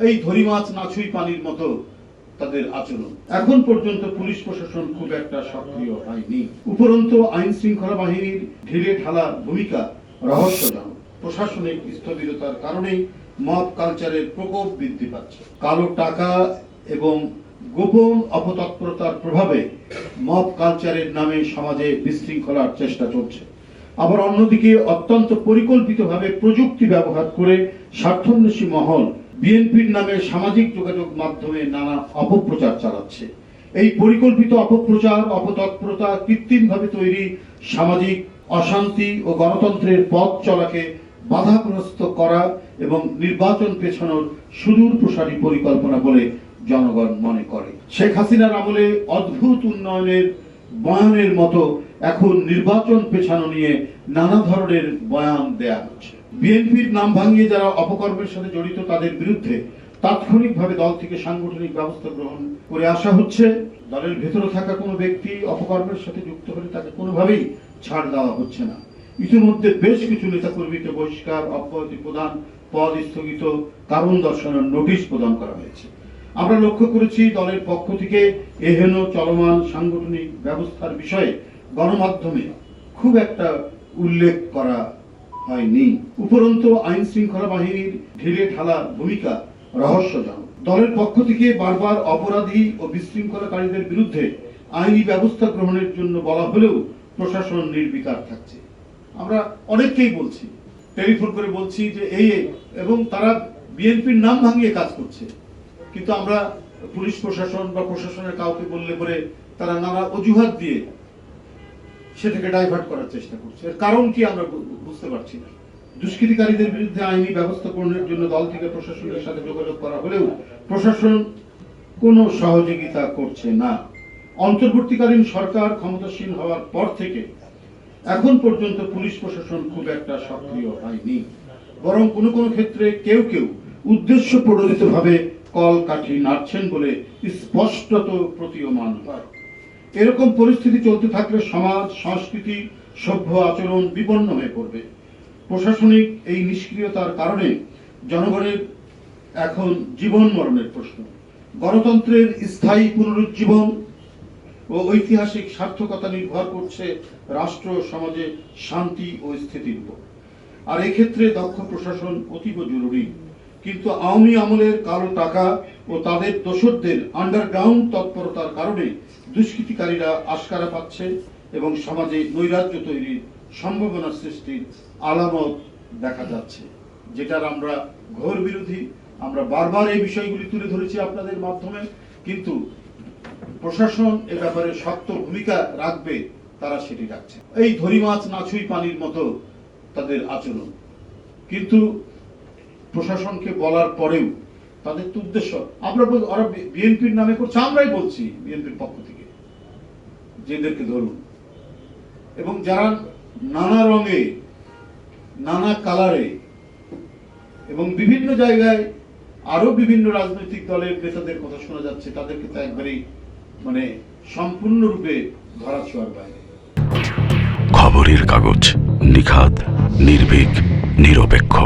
এই ধরি মাছ, নাছুই পানির মতো তাদের আচরণ। এখন পর্যন্ত পুলিশ প্রশাসন খুব একটা সক্রিয় হয়নি। উপরন্তু আইন শৃঙ্খলা বাহিনীর ঢিলে ঢালা ভূমিকা রহস্যজনক। প্রশাসনিক স্থবিরতার কারণেই মব কালচারের প্রকোপ বৃদ্ধি পাচ্ছে। কালো টাকা এবং গোপন অপতৎপরতার প্রভাবে মব কালচারের নামে সমাজে বিশৃঙ্খলার চেষ্টা চলছে। আবার অন্যদিকে অত্যন্ত পরিকল্পিতভাবে প্রযুক্তি ব্যবহার করে স্বার্থন্বেষী মহল বিএনপির নামে সামাজিক যোগাযোগ মাধ্যমে নানা অপপ্রচার চালাচ্ছে। এই পরিকল্পিত অপপ্রচার, অপতৎপরতা কৃত্রিমভাবে তৈরি সামাজিক অশান্তি ও গণতন্ত্রের পথ চলাকে বাধাগ্রস্ত করা এবং নির্বাচন পেছানোর সুদূর প্রসারী পরিকল্পনা বলে জনগণ মনে করে। শেখ হাসিনার আমলে অদ্ভুত উন্নয়নের বয়ানের মতো এখন নির্বাচন পেছানো নিয়ে নানা ধরনের বয়ান দেয়া হচ্ছে। বিএনপির নাম ভাঙিয়ে যারা অপকর্মের সাথে জড়িত তাদের বিরুদ্ধে তাৎক্ষণিকভাবে দল থেকে সাংগঠনিক ব্যবস্থা গ্রহণ করে আসা হচ্ছে। দলের ভেতরে থাকা কোনো ব্যক্তি অপকর্মের সাথে যুক্ত হলে তাকে কোনোভাবেই ছাড় দেওয়া হচ্ছে না। ইতিমধ্যে বেশ কিছু নেতাকর্মীকে বহিষ্কার, অব্যাহতি প্রদান, পদ স্থগিত, কারণ দর্শানোর নোটিশ প্রদান করা হয়েছে। আমরা লক্ষ্য করেছি দলের পক্ষ থেকে এহেন চলমান সাংগঠনিক ব্যবস্থার বিষয়ে গণমাধ্যমে খুব একটা উল্লেখ করা হয়নি। উপরন্তু আইন শৃঙ্খলা বাহিনীর ঢিলে ঢালা ভূমিকা রহস্যজনক। দলের পক্ষ থেকে বারবার অপরাধী ও বিশৃঙ্খলাকারীদের বিরুদ্ধে আইনি ব্যবস্থা গ্রহণের জন্য বলা হলেও প্রশাসন নির্বিকার থাকছে। আমরা অনেককেই বলছি, টেলিফোন করে বলছি যে এই এবং তারা বিএনপির নাম ভাঙিয়ে কাজ করছে। কিন্তু আমরা পুলিশ প্রশাসন বা প্রশাসনের কাউকে বললে পরে তারা নানা অজুহাত দিয়ে সেটাকে ডাইভার্ট করার চেষ্টা করছে। এর কারণ কি আমরা বুঝতে পারছি না। দুষ্কৃতিকারীদের বিরুদ্ধে আইনি ব্যবস্থা গ্রহণের জন্য দল থেকে প্রশাসনের সাথে যোগাযোগ করা হলেও প্রশাসন কোনো সহযোগিতা করছে না। অন্তর্বর্তীকালীন সরকার ক্ষমতাসীন হওয়ার পর থেকে এখন পর্যন্ত পুলিশ প্রশাসন খুব একটা সক্রিয় হয়নি। বরং কোনো কোনো ক্ষেত্রে কেউ কেউ উদ্দেশ্য প্রণোদিতভাবে কল কাঠি নাড়ছেন বলে স্পষ্টত প্রতীয়মান হয়। এরকম পরিস্থিতি চলতে থাকলে সমাজ, সংস্কৃতি, সভ্য আচরণ বিপন্ন হয়ে পড়বে। প্রশাসনিক এই নিষ্ক্রিয়তার কারণে জনগণের এখন জীবন মরণের প্রশ্ন। গণতন্ত্রের স্থায়ী পুনরুজ্জীবন ও ঐতিহাসিক সার্থকতা নির্ভর করছে রাষ্ট্র, সমাজে শান্তি ও স্থিতির উপর। আর এক্ষেত্রে দক্ষ প্রশাসন অতীব জরুরি। কিন্তু আওয়ামী আমলের কালো টাকা ও তাদের দোসরদের আন্ডারগ্রাউন্ড তৎপরতার কারণে দুষ্কৃতিকারীরা আশকারা পাচ্ছে এবং সমাজে নৈরাজ্য তৈরির সম্ভাবনা সৃষ্টির আলামত দেখা যাচ্ছে, যেটার আমরা ঘোর বিরোধী। আমরা বারবার এই বিষয়গুলি তুলে ধরেছি আপনাদের মাধ্যমে, কিন্তু প্রশাসন এ ব্যাপারে শক্ত ভূমিকা রাখবে, তারা সেটি রাখছে। এই ধরি মাছ নাছুই পানির মতো তাদের আচরণ। কিন্তু প্রশাসনকে বলার পরেও তাদের তো উদ্দেশ্য, আমরা বল- ওরা বিএনপির নামে করছে, আমরাই বলছি বিএনপির পক্ষ থেকে যেদেরকে ধরুন। এবং যারা নানা রঙে, নানা কালারে এবং বিভিন্ন জায়গায় আরও বিভিন্ন রাজনৈতিক দলের নেতাদের কথা শোনা যাচ্ছে, তাদেরকে তো একবারেই মানে সম্পূর্ণরূপে ধরা ছোঁয়ার বাইরে। খবরের কাগজ নিখাত নির্ভীক, নিরপেক্ষ।